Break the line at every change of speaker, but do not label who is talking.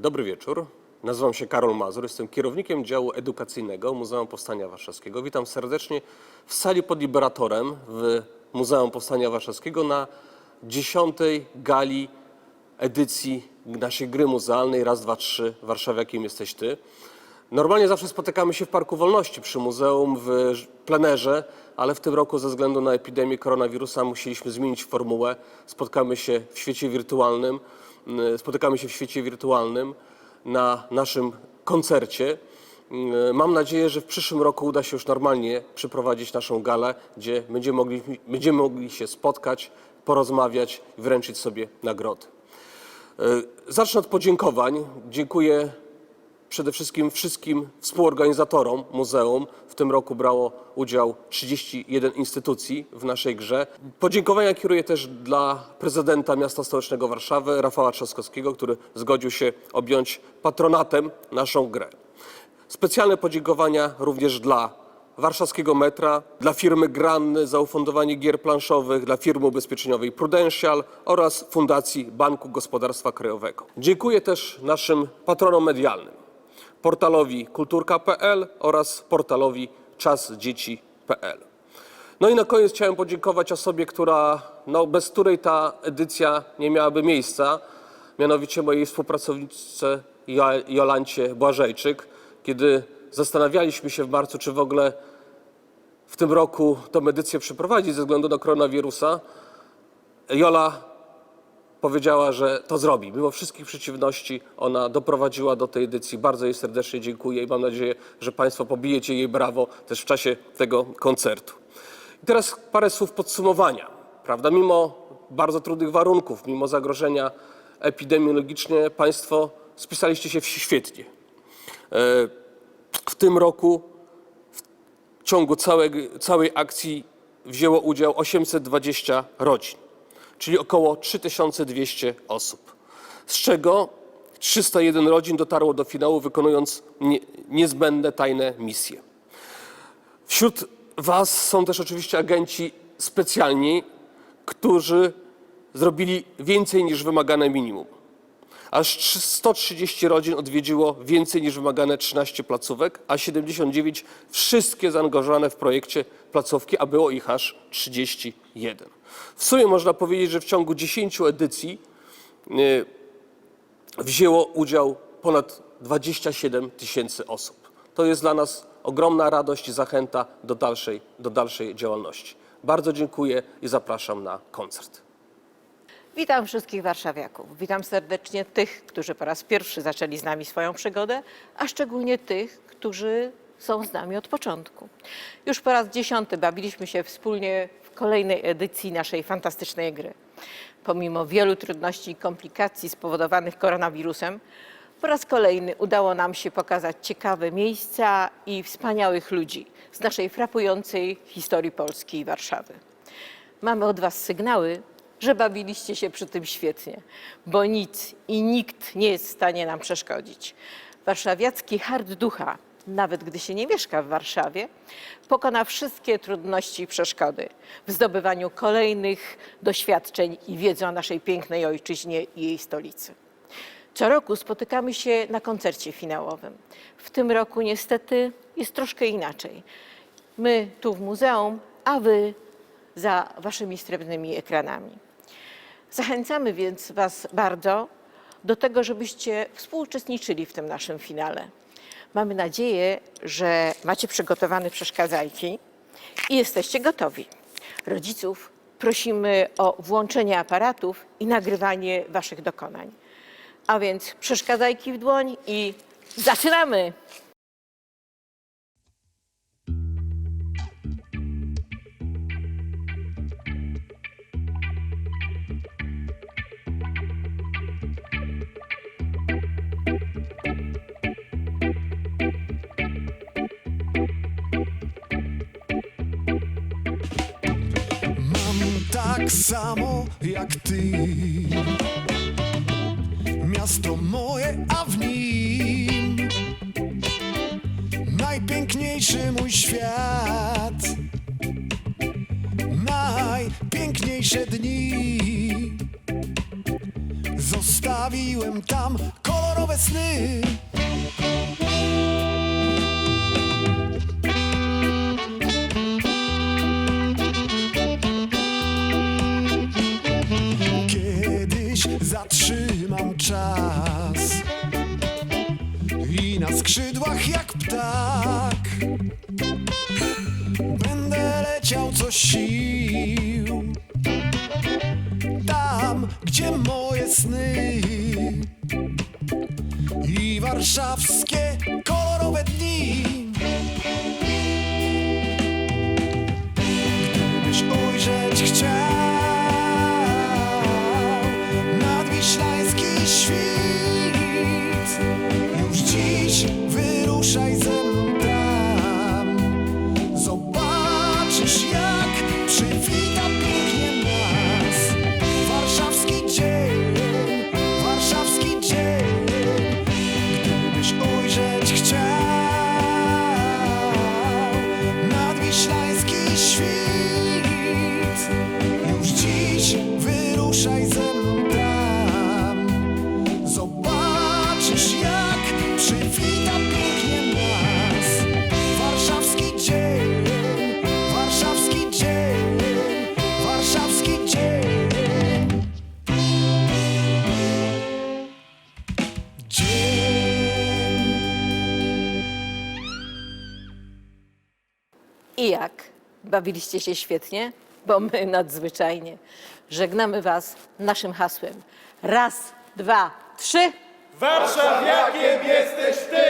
Dobry wieczór. Nazywam się Karol Mazur, jestem kierownikiem działu edukacyjnego Muzeum Powstania Warszawskiego. Witam serdecznie w sali pod Liberatorem w Muzeum Powstania Warszawskiego na dziesiątej gali edycji naszej gry muzealnej Raz, dwa, trzy Warszawiakiem jesteś ty. Normalnie zawsze spotykamy się w Parku Wolności przy muzeum w plenerze, ale w tym roku ze względu na epidemię koronawirusa musieliśmy zmienić formułę. Spotkamy się w świecie wirtualnym. Y, Spotykamy się w świecie wirtualnym na naszym koncercie. Y, Mam nadzieję, że w przyszłym roku uda się już normalnie przeprowadzić naszą galę, gdzie będziemy mogli, będziemy mogli się spotkać, porozmawiać i wręczyć sobie nagrody. Y, Zacznę od podziękowań. Dziękuję przede wszystkim wszystkim współorganizatorom muzeum. W tym roku brało udział 31 instytucji w naszej grze. Podziękowania kieruję też dla prezydenta miasta stołecznego Warszawy, Rafała Trzaskowskiego, który zgodził się objąć patronatem naszą grę. Specjalne podziękowania również dla warszawskiego metra, dla firmy Granny za ufundowanie gier planszowych, dla firmy ubezpieczeniowej Prudential oraz Fundacji Banku Gospodarstwa Krajowego. Dziękuję też naszym patronom medialnym, portalowi kulturka.pl oraz portalowi czasdzieci.pl. No i na koniec chciałem podziękować osobie, która, no, bez której ta edycja nie miałaby miejsca, mianowicie mojej współpracowniczce Jo- Jolancie Błażejczyk. Kiedy zastanawialiśmy się w marcu, czy w ogóle w tym roku tę edycję przeprowadzić ze względu na koronawirusa, Jola powiedziała, że to zrobi. Mimo wszystkich przeciwności ona doprowadziła do tej edycji. Bardzo jej serdecznie dziękuję i mam nadzieję, że Państwo pobijecie jej brawo też w czasie tego koncertu. I teraz parę słów podsumowania. Prawda? Mimo bardzo trudnych warunków, mimo zagrożenia epidemiologicznie, Państwo spisaliście się świetnie. E, W tym roku w ciągu całej, całej akcji wzięło udział 820 rodzin, czyli około 3200 osób, z czego 301 rodzin dotarło do finału, wykonując nie, niezbędne tajne misje. Wśród Was są też oczywiście agenci specjalni, którzy zrobili więcej niż wymagane minimum. Aż 130 rodzin odwiedziło więcej niż wymagane 13 placówek, a 79 wszystkie zaangażowane w projekcie placówki, a było ich aż 31. W sumie można powiedzieć, że w ciągu 10 edycji y, wzięło udział ponad 27 tysięcy osób. To jest dla nas ogromna radość i zachęta do dalszej, do dalszej działalności. Bardzo dziękuję i zapraszam na koncert.
Witam wszystkich warszawiaków. Witam serdecznie tych, którzy po raz pierwszy zaczęli z nami swoją przygodę, a szczególnie tych, którzy są z nami od początku. Już po raz dziesiąty bawiliśmy się wspólnie w kolejnej edycji naszej fantastycznej gry. Pomimo wielu trudności i komplikacji spowodowanych koronawirusem, po raz kolejny udało nam się pokazać ciekawe miejsca i wspaniałych ludzi z naszej frapującej historii Polski i Warszawy. Mamy od Was sygnały, że bawiliście się przy tym świetnie, bo nic i nikt nie jest w stanie nam przeszkodzić. Warszawiacki hart ducha, nawet gdy się nie mieszka w Warszawie, pokona wszystkie trudności i przeszkody w zdobywaniu kolejnych doświadczeń i wiedzy o naszej pięknej ojczyźnie i jej stolicy. Co roku spotykamy się na koncercie finałowym. W tym roku niestety jest troszkę inaczej. My tu w muzeum, a wy za waszymi srebrnymi ekranami. Zachęcamy więc Was bardzo do tego, żebyście współuczestniczyli w tym naszym finale. Mamy nadzieję, że macie przygotowane przeszkadzajki i jesteście gotowi. Rodziców prosimy o włączenie aparatów i nagrywanie Waszych dokonań. A więc przeszkadzajki w dłoń i zaczynamy!
tak samo jak ty. Miasto moje, a w nim najpiękniejszy mój świat. Najpiękniejsze dni zostawiłem tam kolorowe sny. sił. Tam, gdzie moje sny I warszawskie
I jak? Bawiliście się świetnie? Bo my nadzwyczajnie. Żegnamy Was naszym hasłem. Raz, dwa, trzy.
Warszawiakiem jesteś ty!